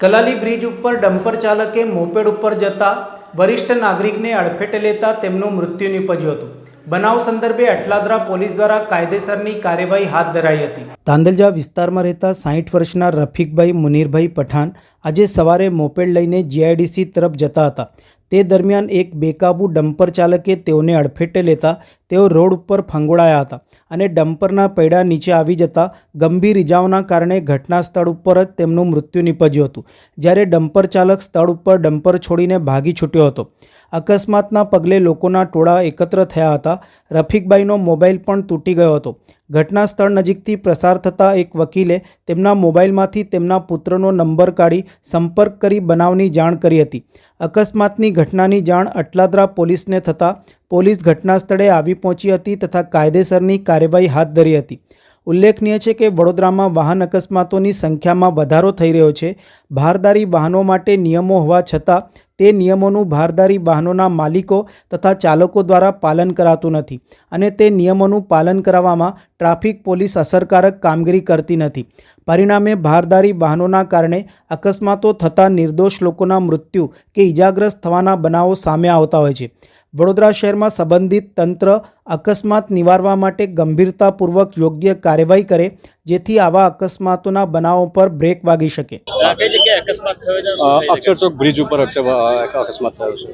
Kalali bridge ઉપર dumper ચાલકે moped ઉપર જતા વરિષ્ઠ નાગરિકને અડફેટે લેતા તેમનું મૃત્યુ નીપજ્યું હતું. બનાવ સંદર્ભે અટલાદરા પોલીસ દ્વારા કાયદેસરની કાર્યવાહી હાથ ધરાઈ હતી. તાંદલજા વિસ્તારમાં રહેતા સાહીઠ વર્ષના રફીકભાઈ મુનીરભાઈ પઠાણ આજે સવારે મોપેડ લઈને જીઆઈડીસી તરફ જતા હતા. તે દરમિયાન એક બેકાબુ ડમ્પર ચાલકે તેઓને અડફેટે લેતા તેઓ રોડ ઉપર ફંગોળાયા હતા અને ડમ્પરના પૈડા નીચે આવી જતા ગંભીર ઇજાઓના કારણે ઘટના સ્થળ ઉપર જ તેમનું મૃત્યુ નીપજ્યું હતું. જ્યારે ડમ્પર ચાલક સ્થળ ઉપર ડમ્પર છોડીને ભાગી છૂટ્યો હતો. અકસ્માતના પગલે લોકોના ટોળા એકત્ર થયા હતા. રફીકભાઈનો મોબાઈલ પણ તૂટી ગયો હતો. ઘટના સ્થળ નજીકથી પ્રસાર થતા એક વકીલે તેમના મોબાઈલમાંથી તેમના પુત્રનો નંબર કાઢી સંપર્ક કરી બનાવની જાણ કરી હતી. અકસ્માતની ઘટનાની જાણ અટલાદરા પોલીસને થતાં પોલીસ ઘટના સ્થળે આવી પહોંચી હતી તથા કાયદેસરની કાર્યવાહી હાથ ધરી હતી. ઉલ્લેખનીય છે કે વડોદરામાં વાહન અકસ્માતોની સંખ્યામાં વધારો થઈ રહ્યો છે. ભારદારી વાહનો માટે નિયમો હોવા છતાં તે નિયમોનું ભારદારી વાહનોના માલિકો તથા ચાલકો દ્વારા પાલન કરાતું નથી અને તે નિયમોનું પાલન કરાવવામાં ટ્રાફિક પોલીસ અસરકારક કામગીરી કરતી નથી. પરિણામે ભારદારી વાહનોના કારણે અકસ્માતો થતાં નિર્દોષ લોકોના મૃત્યુ કે ઇજાગ્રસ્ત થવાના બનાવો સામે આવતા હોય છે. વડોદરા શહેરમાં સંબંધિત તંત્ર અકસ્માત નિવારવા માટે ગંભીરતાપૂર્વક યોગ્ય કાર્યવાહી કરે જેથી આવા અકસ્માતોના બનાવો પર બ્રેક વાગી શકે. આ કઈ જગ્યાએ અકસ્માત થયો છે? અ, અક્ષર ચોક બ્રિજ ઉપર અકસ્માત થયો છે?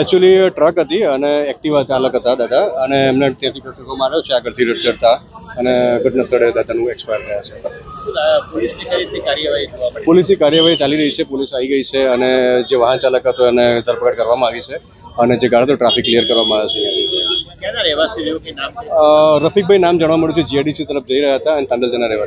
એકચ્યુઅલી ટ્રક હતી અને એક્ટિવા ચાલક હતા દાદા અને એમને ત્યાંથી પ્રસંગો માર્યો છે આગળથી રડ ચડતા અને ઘટના સ્થળે દાદાનું એક્સપાયર થયા છે. પોલીસની કાર્યવાહી પોલીસની કાર્યવાહી ચાલી રહી છે પોલીસ આવી ગઈ છે અને જે વાહન ચાલક હતો એને ધરપકડ કરવામાં આવી છે. અને જે ગાળો ટ્રાફિક ક્લિયર કરવામાં આવે છે રફીકભાઈ નામ જાણવા મળ્યું છે. જીઆઈડીસી તરફ જઈ રહ્યા હતા અને તાંડલજાના રહેવા